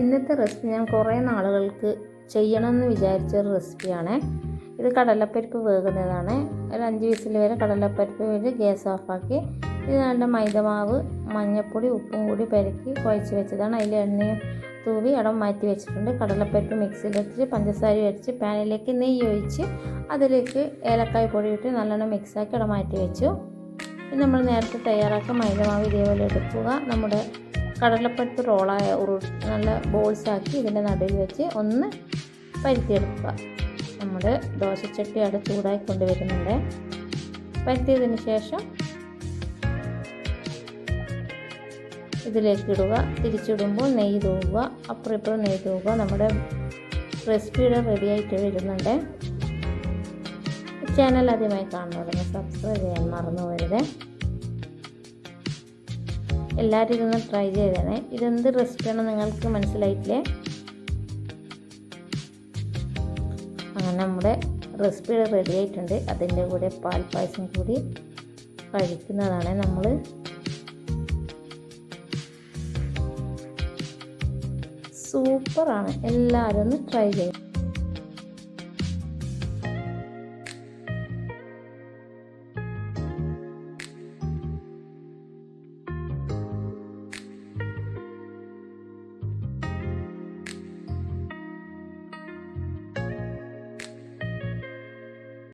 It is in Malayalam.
ഇന്നത്തെ റെസിപ്പി ഞാൻ കുറേ നാളുകൾക്ക് ചെയ്യണമെന്ന് വിചാരിച്ച ഒരു റെസിപ്പിയാണ്. ഇത് കടലപ്പരിപ്പ് വേകുന്നതാണ്. ഒരു അഞ്ച് വിസിൽ വരെ കടലപ്പരിപ്പ് വേണ്ടി ഗ്യാസ് ഓഫാക്കി. ഇത് നല്ല മൈദമാവ് മഞ്ഞൾപ്പൊടി ഉപ്പും കൂടി പെരക്കി കുഴച്ച് വെച്ചതാണ്. അതിൽ എണ്ണയും തൂവി ഇടം മാറ്റി വെച്ചിട്ടുണ്ട്. കടലപ്പരിപ്പ് മിക്സിയിലെത്തിച്ച് പഞ്ചസാര അടിച്ച് പാനിലേക്ക് നെയ്യ് ഒഴിച്ച് അതിലേക്ക് ഏലക്കായ പൊടി ഇട്ട് നല്ലോണം മിക്സാക്കി ഇടം മാറ്റി വെച്ചു. നമ്മൾ നേരത്തെ തയ്യാറാക്കിയ മൈദമാവ് ഇതേപോലെ എടുക്കുക. നമ്മുടെ കടലപ്പരിപ്പ് റോളായ ഉരു നല്ല ബോൾസ് ആക്കി ഇതിന്റെ നടുവിൽ വെച്ച് ഒന്ന് പരുത്തിയെടുക്കുക. നമ്മുടെ ദോശച്ചട്ടി അവിടെ ചൂടായി കൊണ്ടുവരുന്നുണ്ട്. പരുത്തിയതിന് ശേഷം ഇതിലേക്ക് ഇടുക. തിരിച്ചിടുമ്പോൾ നെയ്യ് തൂവുക. അപ്പുറം ഇപ്പുറം നെയ്യ് തൂവുക. നമ്മുടെ റെസിപ്പിയുടെ റെഡി ആയിട്ട് വരുന്നുണ്ട്. ചാനൽ ആദ്യമായി കാണുന്നവരൊന്ന് സബ്സ്ക്രൈബ് ചെയ്യാൻ മറന്നു പോകരുത്. എല്ലാവരും ഇതൊന്ന് ട്രൈ ചെയ്തേ ഇതെന്ത് റെസിപ്പിയാണ് നിങ്ങൾക്ക് മനസ്സിലായിട്ടില്ലേ? അങ്ങനെ നമ്മുടെ റെസിപ്പി റെഡി ആയിട്ടുണ്ട്. അതിന്റെ കൂടെ പാൽ പായസം കൂടി കഴിക്കുന്നതാണ് നമ്മൾ സൂപ്പറാണ് എല്ലാവരും ഒന്ന് ട്രൈ ചെയ്യും.